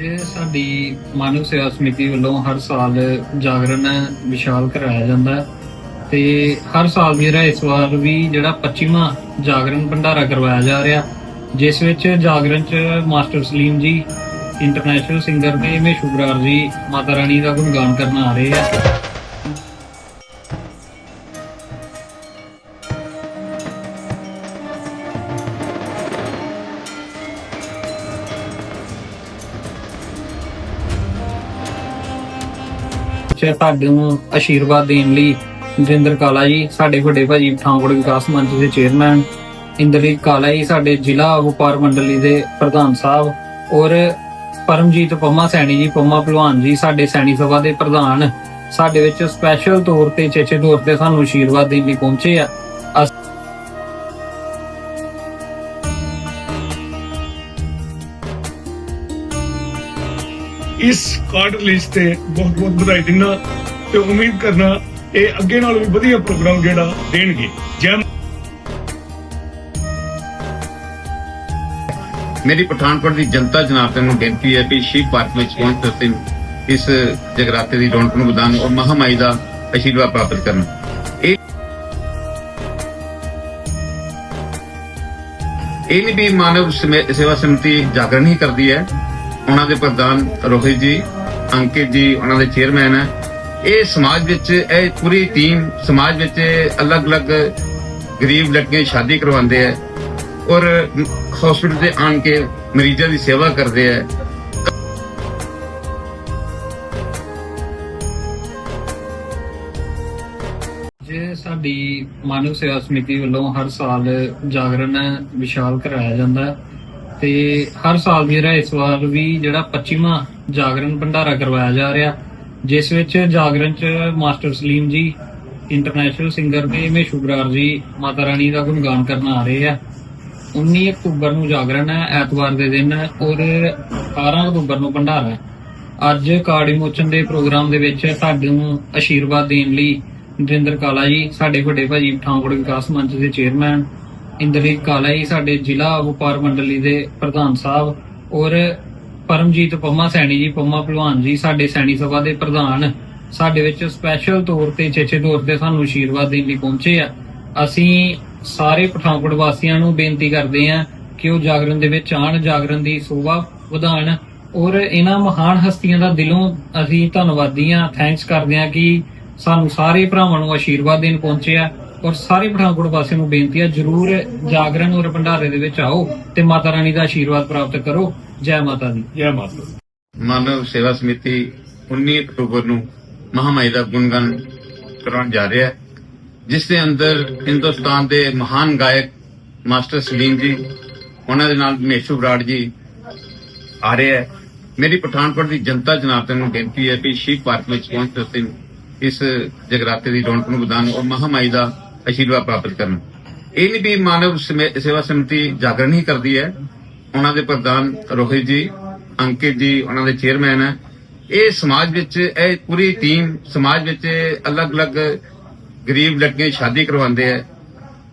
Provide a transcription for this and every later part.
ਅੱਜ ਸਾਡੀ ਮਾਨਵ ਸੇਵਾ ਸਮਿਤੀ ਵੱਲੋਂ ਹਰ ਸਾਲ ਜਾਗਰਣ ਵਿਸ਼ਾਲ ਕਰਾਇਆ ਜਾਂਦਾ ਹੈ ਤੇ ਹਰ ਸਾਲ ਦੀ ਇਸ ਵਾਰ ਵੀ ਜਿਹੜਾ 25ਵਾਂ ਜਾਗਰਣ ਭੰਡਾਰਾ ਕਰਵਾਇਆ ਜਾ ਰਿਹਾ, ਜਿਸ ਵਿੱਚ ਜਾਗਰਣ ਚ ਮਾਸਟਰ ਸਲੀਮ ਜੀ ਇੰਟਰਨੈਸ਼ਨਲ ਸਿੰਗਰ ਤੇ ਮਹੇਸ਼ੂ ਬਰਾੜ ਜੀ ਮਾਤਾ ਰਾਣੀ ਦਾ ਗੁਣਗਾਨ ਕਰਨ ਆ ਰਹੇ ਆ। ਚ ਤੁਹਾਡੇ ਨੂੰ ਆਸ਼ੀਰਵਾਦ ਦੇਣ ਲਈ ਜਿੰਦਰ ਕਾਲਾ ਜੀ, ਸਾਡੇ ਵੱਡੇ ਭਾਜੀ ਪਠਾਨਕੋਟ ਵਿਕਾਸ ਮੰਚ ਦੇ ਚੇਅਰਮੈਨ ਇੰਦਰਜੀਤ ਕਾਲਾ ਜੀ, ਸਾਡੇ ਜ਼ਿਲ੍ਹਾ ਵਪਾਰ ਮੰਡਲੀ ਦੇ ਪ੍ਰਧਾਨ ਸਾਹਿਬ ਔਰ ਪਰਮਜੀਤ ਪੰਮਾ ਸੈਣੀ ਜੀ, ਪੰਮਾ ਪਹਿਲਵਾਨ ਜੀ, ਸਾਡੇ ਸੈਣੀ ਸਭਾ ਦੇ ਪ੍ਰਧਾਨ, ਸਾਡੇ ਵਿੱਚ ਸਪੈਸ਼ਲ ਤੌਰ ਤੇ, ਚੇਚੇ ਤੌਰ ਤੇ ਸਾਨੂੰ ਆਸ਼ੀਰਵਾਦ ਦੇਣ ਲਈ ਪਹੁੰਚੇ ਆ। ਇਸ ਕਾਰਡ ਰਿਲੀਜ਼ ਤੇ ਬਹੁਤ ਬਹੁਤ ਵਧਾਈ ਦਿੰਦਾ ਤੇ ਉਮੀਦ ਕਰਨਾ ਇਹ ਅੱਗੇ ਨਾਲੋਂ ਵੀ ਵਧੀਆ ਪ੍ਰੋਗਰਾਮ ਜਿਹੜਾ ਦੇਣਗੇ। ਜੈ ਮੇਰੀ ਪਠਾਨਕੋਟ ਦੀ ਜਨਤਾ ਜਨਾਰਦਨ ਨੂੰ ਬੇਨਤੀ ਹੈ ਕਿ ਸ਼ਿਵ ਪਾਰਕ ਵਿੱਚ ਪਹੁੰਚ ਤੁਸੀਂ ਇਸ ਜਗਰਾਤੇ ਦੀ ਰੌਣਕ ਨੂੰ ਵਧਾਉਣ ਔਰ ਮਹਾਮਾਈ ਦਾ ਆਸ਼ੀਰਵਾਦ ਪ੍ਰਾਪਤ ਕਰਨ। ਇਹ ਇਹ ਵੀ ਮਾਨਵ ਸੇਵਾ ਸਮਿਤੀ ਜਾਗਰਣ ਹੀ ਕਰਦੀ ਹੈ। ਉਹਨਾਂ ਦੇ ਪ੍ਰਧਾਨ ਰੋਹਿਤ ਜੀ, ਅੰਕਿਤ ਜੀ, ਉਹਨਾਂ ਦੇ ਚੇਅਰਮੈਨ ਹੈ। ਇਹ ਸਮਾਜ ਵਿੱਚ, ਇਹ ਪੂਰੀ ਟੀਮ ਸਮਾਜ ਵਿੱਚ ਅਲੱਗ-ਅਲੱਗ ਗਰੀਬ ਲੜਕੇ ਸ਼ਾਦੀ ਕਰਵਾਉਂਦੇ ਹੈ ਔਰ ਹਸਪੀਟਲ ਤੇ ਆਣ ਕੇ ਮਰੀਜ਼ਾਂ ਦੀ ਸੇਵਾ ਕਰਦੇ ਹੈ। ਜੇ ਸਾਡੀ ਮਾਨਵ ਸੇਵਾ ਸਮਿਤੀ ਵੱਲੋਂ ਹਰ ਸਾਲ ਜਾਗਰਣ, ਵਿਸ਼ਾਲ ਕਰਾਇਆ ਜਾਂਦਾ ਹੈ ਤੇ ਹਰ ਸਾਲ ਦੀ ਤਰ੍ਹਾਂ ਇਸ ਵਾਰ ਵੀ ਜਿਹੜਾ 25ਵਾਂ ਜਾਗਰਣ ਭੰਡਾਰਾ ਕਰਵਾਇਆ ਜਾ ਰਿਹਾ, ਜਿਸ ਵਿੱਚ ਜਾਗਰਣ ਚ ਮਾਸਟਰ ਸਲੀਮ ਜੀ ਇੰਟਰਨੈਸ਼ਨਲ ਸਿੰਗਰ ਤੇ ਮੇਸ਼ੂ ਬਰਾਰ ਜੀ, ਮਾਤਾ ਰਾਣੀ ਦਾ ਗੁਣਗਾਨ ਕਰਨ ਆ ਰਹੇ ਆ। 19 ਅਕਤੂਬਰ ਨੂੰ ਜਾਗਰਣ ਹੈ, ਐਤਵਾਰ ਦੇ ਦਿਨ ਔਰ 18 ਅਕਤੂਬਰ ਨੂੰ ਭੰਡਾਰਾ ਹੈ। ਅੱਜ ਕਾਰਡ ਮੋਚਨ ਦੇ ਪ੍ਰੋਗਰਾਮ ਦੇ ਵਿੱਚ ਤੁਹਾਨੂੰ ਆਸ਼ੀਰਵਾਦ ਦੇਣ ਲਈ ਜਿੰਦਰ ਕਾਲਾ ਜੀ, ਸਾਡੇ ਵੱਡੇ ਭਾਜੀ ਪਠਾਨਕੋਟ ਵਿਕਾਸ ਮੰਚ ਦੇ ਚੇਅਰਮੈਨ ਇੰਦਰਜੀਤ ਕਾਲਾ ਜੀ, ਸਾਡੇ ਜ਼ਿਲ੍ਹਾ ਵਪਾਰ ਮੰਡਲੀ ਦੇ ਪ੍ਰਧਾਨ ਸਾਹਿਬ ਔਰ ਪਰਮਜੀਤ ਪੰਮਾ ਸੈਣੀ ਜੀ, ਪੰਮਾ ਪਹਿਲਵਾਨ ਜੀ, ਸਾਡੇ ਸੈਣੀ ਸਭਾ ਦੇ ਪ੍ਰਧਾਨ, ਸਾਡੇ ਵਿੱਚ ਸਪੈਸ਼ਲ ਤੌਰ ਤੇ ਚੇਚੇ ਤੌਰ ਤੇ ਸਾਨੂੰ ਆਸ਼ੀਰਵਾਦ ਦੇਣ ਲਈ ਪਹੁੰਚੇ ਆ। ਅਸੀਂ ਸਾਰੇ ਪਠਾਨਕੋਟ ਵਾਸੀਆਂ ਨੂੰ ਬੇਨਤੀ ਕਰਦੇ ਹਾਂ ਕਿ ਉਹ ਜਾਗਰਣ ਦੇ ਵਿੱਚ ਆਣ ਜਾਗਰਣ ਦੀ ਸੋਭਾ ਵਧਾਉਣ ਔਰ ਇਹਨਾਂ ਮਹਾਨ ਹਸਤੀਆਂ ਦਾ ਦਿਲੋਂ ਅਸੀਂ ਧੰਨਵਾਦੀ ਹਾਂ। ਥੈਂਕਸ ਕਰਦੇ ਹਾਂ ਕਿ ਸਾਨੂੰ ਸਾਰੇ ਭਰਾਵਾਂ ਨੂੰ ਆਸ਼ੀਰਵਾਦ ਦੇਣ ਪਹੁੰਚੇ ਆ। ਔਰ ਸਾਰੇ ਪਠਾਨਕੋਟ ਵਾਸੀਆਂ ਨੂੰ ਬੇਨਤੀ ਹੈ ਜਰੂਰ ਜਾਗਰਣ ਔਰ ਭੰਡਾਰੇ ਦੇ ਵਿੱਚ ਆਓ ਤੇ ਮਾਤਾ ਰਾਣੀ ਦਾ ਆਸ਼ੀਰਵਾਦ ਪ੍ਰਾਪਤ ਕਰੋ। ਜੈ ਮਾਤਾ ਦੀ। ਜੈ ਮਾਤਾ। ਮਾਨਵ ਸੇਵਾ ਸਮਿਤੀ 19 ਅਕਤੂਬਰ ਨੂੰ ਮਹਾਮਾਈ ਦਾ ਗੁਣਗਾਨ ਕਰਾਉਣ ਜਾ ਰਿਹਾ ਹੈ ਜਿਸ ਦੇ ਅੰਦਰ ਹਿੰਦੁਸਤਾਨ ਦੇ ਮਹਾਨ ਗਾਇਕ ਮਾਸਟਰ ਸਲੀਮ ਜੀ ਉਹਨਾਂ ਦੇ ਨਾਲ ਮਹੇਸ਼ੂ ਬਰਾੜ ਜੀ ਆ ਰਹੇ ਹੈ। ਮੇਰੀ ਪਠਾਨਕੋਟ ਦੀ ਜਨਤਾ ਜਨਾਰਦਨ ਨੂੰ ਬੇਨਤੀ ਹੈ ਕਿ ਸ਼ਿਵ ਪਾਰਕ ਵਿੱਚ ਪਹੁੰਚ ਤੁਸੀਂ ਇਸ ਜਗਰਾਤੇ ਦੀ ਰੌਣਕ ਨੂੰ ਵਧਾਉਣ ਔਰ ਮਹਾਮਾਈ ਦਾ ਆਸ਼ੀਰਵਾਦ ਪ੍ਰਾਪਤ ਕਰਨ। ਇਹ ਨਹੀਂ ਵੀ ਮਾਨਵ ਸੇਵਾ ਸਮਿਤੀ ਜਾਗਰਣ ਹੀ ਕਰਦੀ ਹੈ। ਉਹਨਾਂ ਦੇ ਪ੍ਰਧਾਨ ਰੋਹਿਤ ਜੀ, ਅੰਕਿਤ ਜੀ, ਉਹਨਾਂ ਦੇ ਚੇਅਰਮੈਨ ਹੈ। ਇਹ ਸਮਾਜ ਵਿੱਚ, ਇਹ ਪੂਰੀ ਟੀਮ ਸਮਾਜ ਵਿੱਚ ਅਲੱਗ-ਅਲੱਗ ਗਰੀਬ ਲੜਕੇ ਸ਼ਾਦੀ ਕਰਵਾਉਂਦੇ ਹੈ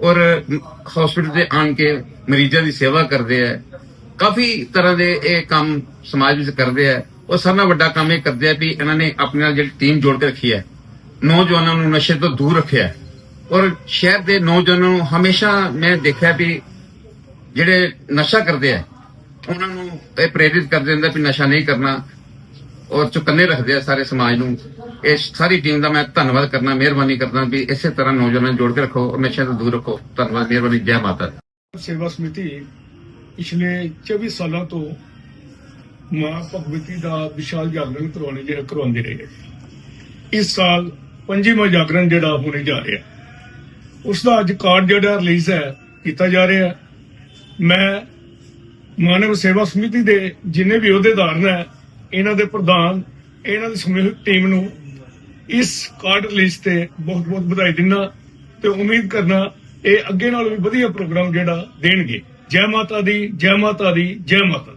ਔਰ ਹਸਪੀਟਲ ਤੇ ਆਣ ਕੇ ਮਰੀਜ਼ਾਂ ਦੀ ਸੇਵਾ ਕਰਦੇ ਹੈ। ਕਾਫੀ ਤਰ੍ਹਾਂ ਦੇ ਇਹ ਕੰਮ ਸਮਾਜ ਵਿੱਚ ਕਰਦੇ ਹੈ। ਉਹ ਸਭ ਨਾਲੋਂ ਵੱਡਾ ਕੰਮ ਇਹ ਕਰਦੇ ਆ ਵੀ ਇਹਨਾਂ ਨੇ ਆਪਣੇ ਨਾਲ ਜਿਹੜੀ ਟੀਮ ਜੋੜ ਕੇ ਰੱਖੀ ਹੈ। ਨੌਜਵਾਨਾਂ ਨੂੰ ਨਸ਼ੇ ਤੋਂ ਦੂਰ ਰੱਖਿਆ ਔਰ ਸ਼ਹਿਰ ਦੇ ਨੌਜਵਾਨਾਂ ਨੂੰ ਹਮੇਸ਼ਾ ਮੈਂ ਦੇਖਿਆ ਵੀ ਜਿਹੜੇ ਨਸ਼ਾ ਕਰਦੇ ਆ, ਉਹਨਾਂ ਨੂੰ ਇਹ ਪ੍ਰੇਰਿਤ ਕਰਦੇ ਹੁੰਦਾ ਵੀ ਨਸ਼ਾ ਨਹੀਂ ਕਰਨਾ ਔਰ ਚੁਕੰਨੇ ਰੱਖਦੇ ਆ ਸਾਰੇ ਸਮਾਜ ਨੂੰ। ਇਹ ਸਾਰੀ ਟੀਮ ਦਾ ਮੈਂ ਧੰਨਵਾਦ ਕਰਨਾ, ਮਿਹਰਬਾਨੀ ਕਰਦਾ ਵੀ ਇਸੇ ਤਰ੍ਹਾਂ ਨੌਜਵਾਨਾਂ ਨੂੰ ਜੋੜ ਕੇ ਰੱਖੋ ਔਰ ਨਸ਼ੇ ਤੋਂ ਦੂਰ ਰੱਖੋ। ਧੰਨਵਾਦ, ਮਿਹਰਬਾਨੀ, ਜੈ ਮਾਤਾ ਸੇਵਾ ਸਮਿਤੀ ਪਿਛਲੇ 24 ਸਾਲਾਂ ਤੋਂ ਮਾਂ ਭਗਵਤੀ ਦਾ ਵਿਸ਼ਾਲ ਜਾਗਰਣ ਕਰਵਾਉਣੇ ਜਿਹੜਾ ਕਰਵਾਉਂਦੇ ਰਹੇ ਇਸ ਸਾਲ ਪੰਜਵਾਂ ਜਾਗਰਣ ਜਿਹੜਾ ਹੋਣੇ ਜਾ ਰਿਹਾ। ਉਸ ਦਾ ਅੱਜ ਕਾਰਡ ਜਿਹੜਾ ਰਿਲੀਜ਼ ਹੈ, ਕੀਤਾ ਜਾ ਰਿਹਾ ਮੈਂ ਮਾਨਵ ਸੇਵਾ ਸਮਿਤੀ ਦੇ ਜਿੰਨੇ ਵੀ ਅਹੁਦੇਦਾਰ ਨੇ, ਇਹਨਾਂ ਦੇ ਪ੍ਰਧਾਨ, ਇਹਨਾਂ ਦੀ ਸਮੂਹਿਕ ਟੀਮ ਨੂੰ ਇਸ ਕਾਰਡ ਰਿਲੀਜ਼ ਤੇ ਬਹੁਤ ਬਹੁਤ ਵਧਾਈ ਦਿੰਦਾ ਤੇ ਉਮੀਦ ਕਰਨਾ ਇਹ ਅੱਗੇ ਨਾਲ ਵੀ ਵਧੀਆ ਪ੍ਰੋਗਰਾਮ ਜਿਹੜਾ ਦੇਣਗੇ। ਜੈ ਮਾਤਾ ਦੀ, ਜੈ ਮਾਤਾ ਦੀ, ਜੈ ਮਾਤਾ ਦੀ।